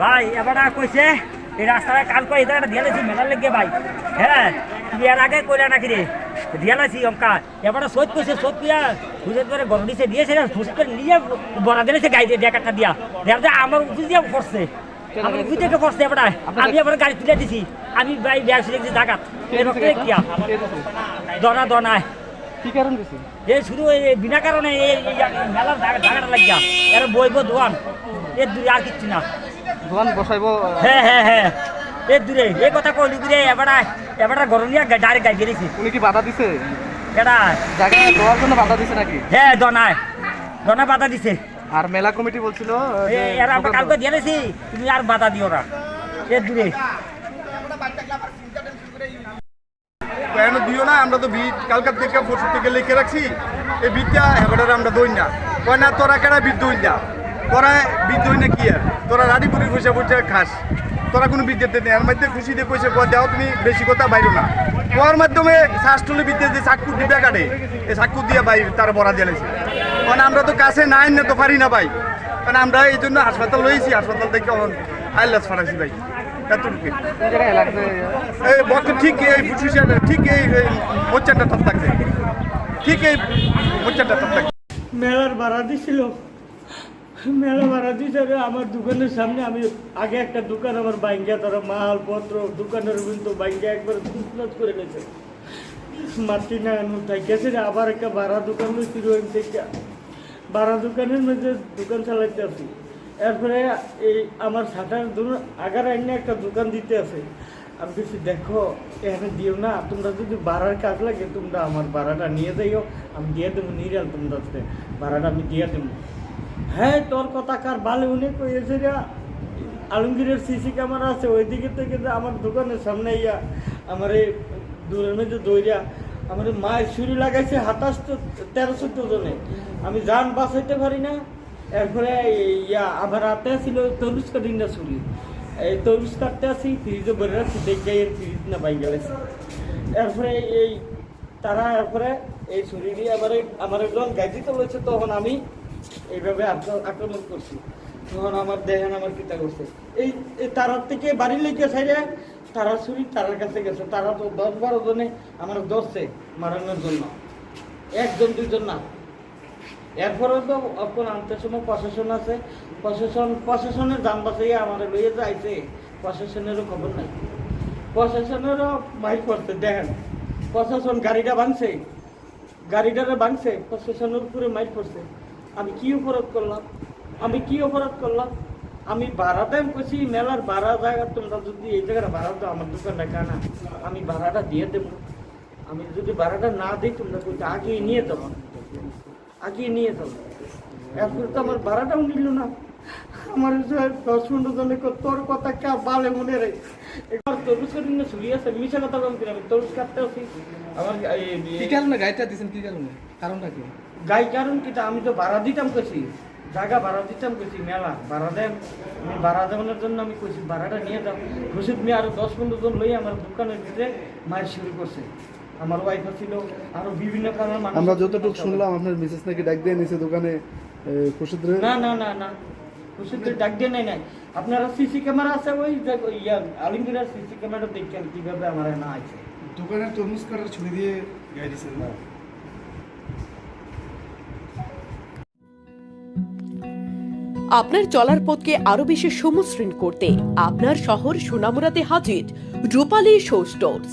ভাই, এবার কইছে, এই রাস্তাটা কাল করে এটা দিয়ালেছি মেলার লেগে ভাই। হ্যাঁ তুমি এর আগে কইলা নাকি রে? দিয়ালাছি অঙ্কা। এবার সোদ কইছে সোদ দিয়া সুযোগ করে গরম দিছে দিয়েছে না সুযোগ করে নিয়ে বড়া দিয়েছে গাই দিয়ে ডেকারটা দিয়া। দেখা আমার উচিত দিয়ে পড়ছে। উচিত থেকে পড়ছে এবার। আমি এবার গাড়ি তুলে দিছি। আমি ভাই ব্যাগ দেখছি জাগাত। এই রক্ত কিয়া দনা, দনায়। কি কারণ দিছে? এই শুধু বিনা কারণে এই এই মেলার জায়গাটা লাগিয়া এর বইব দোয়ান। এর দূরে আর কিচ্ছু না। দোকান বসাইবো হ্যাঁ হ্যাঁ হ্যাঁ। দূরে। এই কথা কইলি দূরে এবারা এবারা গরমিয়া ডাইরেক্ট গাই গেছি উনি কি বাধা দিছে? এটা জায়গা দেওয়ার জন্য বাধা দিছে নাকি? হ্যাঁ দনায়। দনা বাধা দিছে। আর মেলা কমিটি বলছিল এ- এরা আমরা কালকে দিয়েছি তুমি আর বাধা দিও না। এর দূরে কেন দিও না আমরা তো বিট কালকার থেকে পরশু থেকে লিখে রাখছি, এই বিদ্যা এবার আমরা দই না। কয় না, তোরা কেনা বিদ দই না? তোরা বিদ দই না কি আর? তোরা রানীপুরি পয়সা পয়সা খাস। তোরা কোনো বিদ্যাতে নেই। এর মধ্যে খুশি দিয়ে কইছে, কয়, দাও তুমি বেশি কথা বাইরো না। ওর মাধ্যমে শ্বাসটুলি বিদ্যা যে চাক্কু দিবে কাটে এই চাক্কু দিয়ে বাই তার বড়া জ্বালাইছে কারণ আমরা তো কাছে না তো পারি না ভাই। কারণ আমরা এই জন্য হাসপাতাল লইছি হাসপাতাল থেকে আইলাস ফারাইছি ভাই। ঠিক এই ঠিক এই ঠিক এই মেলার ভাড়া দিছিল। মেলা ভাড়া আমার দোকানের সামনে আমি আগে একটা দোকান আমার বাইঙ্গা তারা মালপত্র, দোকানের কিন্তু বাইঙ্গা একবার করে নিয়েছে। মাটি না তাই গেছে আবার একটা ভাড়া দোকান হয়ে থেকে ভাড়া দোকানের মধ্যে দোকান চালাইতে আছি এরপরে এই আমার সাটার ধরুন আগার আইনে একটা দোকান দিতে আছে। আমি কিছু দেখো, এখানে দিও না, তোমরা যদি ভাড়ার কাজ লাগে, তোমরা আমার ভাড়াটা নিয়ে যাইও। আমি দিয়ে দেবো, নিরাল তোমরা ভাড়াটা আমি দিয়ে দেবো। হ্যাঁ তোর কথা কার ভালো উনি কইছে রে আলমগীরের সিসি ক্যামেরা আছে ওই দিকে থেকে আমার দোকানের সামনে ইয়া আমার এই দূরের মধ্যে দইরা, আমার মায়ের ছুরি লাগাইছে হাতাশ তো তেরো চোদ্দ জনে। আমি যান বাঁচাইতে পারি না এরপরে ইয়া আমার হাতে ছিল তরুজ কাটিং না ছুরি এই তরুজ কাটতে আসি ফ্রিজে ভরে রাখছি দেখে এর ফ্রিজ না পাই গেছে এরপরে এই তারা এরপরে এই ছুরি দিয়ে আমার আমার একজন গাইজি তুলেছে তখন আমি এইভাবে আক্র- আক্রমণ করছি। তখন আমার দেখেন আমার পিতা করছে। এই তারার থেকে বাড়ি লেগে সাইডে তারা ছুরি তারার কাছে গেছে। তারা তো দশ বারো জনে আমার ধরছে মারানোর জন্য। একজন দুইজন না। এরপরেও তো এখন আনতে সময় প্রশাসন আছে। প্রশাসন, প্রশাসনের দাম বাঁচাইয়া আমার লইয়ে যাইছে। প্রশাসনেরও খবর নাই। প্রশাসনেরও মাইক করছে দেখেন। প্রশাসন গাড়িটা ভাঙছে। গাড়িটারে ভাঙছে, প্রশাসনের উপরে মাইক করছে আমি কি অপরাধ করলাম? আমি কি অপরাধ করলাম? আমি ভাড়া দেন করছি মেলার ভাড়া জায়গা তোমরা যদি এই জায়গাটা ভাড়া দাও, আমার দোকানটা কানা আমি ভাড়াটা দিয়ে দেবো। আমি যদি ভাড়াটা না দিই, তোমরা কইতে, আগে নিয়ে যাব আগে নিয়ে যাব এরপরে তো আমার ভাড়াটাও নিল না। আমার যে দশ পনেরো জনে তোর কথা কে বালে মনে রে? এবার তরুজ করে না ছুরি আছে মিশা কথা বলতে আমি তরুজ কাটতে আছি। আমার এই- কি কারণে গাড়িটা দিছেন কি কারণে? কারণটা কি? গাই কারণ কিটা আমি তো ভাড়া দিতাম কইছি। জায়গা ভাড়া দিতাম কইছি মেলা ভাড়া দেন। আমি ভাড়া দেওয়ানোর জন্য আমি কইছি ভাড়াটা নিয়ে যাও। রশিদ মিয়া আরও দশ পনেরো জন লই আমার দোকানের ভিতরে মায়ের শুরু করছে। আমার ওয়াইফ ছিল আরও বিভিন্ন কারণে আমরা যতটুকু শুনলাম আপনার মিসেস নাকি ডাক দিয়ে নিছে দোকানে খুশিদ্রে না না না না। রশিদের ডাক দিয়ে নাই নাই। আপনারা সিসি ক্যামেরা আছে ওই ইয়া আলিমগিরার সিসি ক্যামেরা দেখেন কীভাবে আমার না আছে। দোকানের তরমুজ কাটার ছুরি দিয়ে গাড়ি দিছে আপনার চলার পথকে আরও বেশি সমশ্রীণ করতে আপনার শহর সোনামুরাতে হাজির রূপালী শো স্টোরস।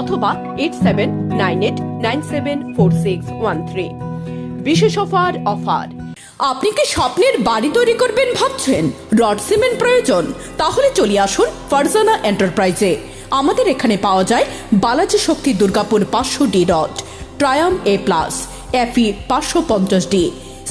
অথবা eight seven nine eight nine seven four six one three বিশেষ অফার। অফার আপনি কি স্বপ্নের বাড়ি তৈরি করবেন ভাবছেন? রড সিমেন্ট প্রয়োজন? তাহলে চলে আসুন ফারজানা এন্টারপ্রাইজে। আমাদের এখানে পাওয়া যায় বালাজি শক্তি দুর্গাপুর পাঁচশো ডি রড, ট্রায়াম এ প্লাস, এফি পাঁচশো পঞ্চাশ D.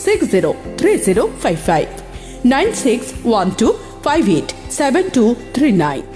six zero three zero five five nine six one two five eight seven two three nine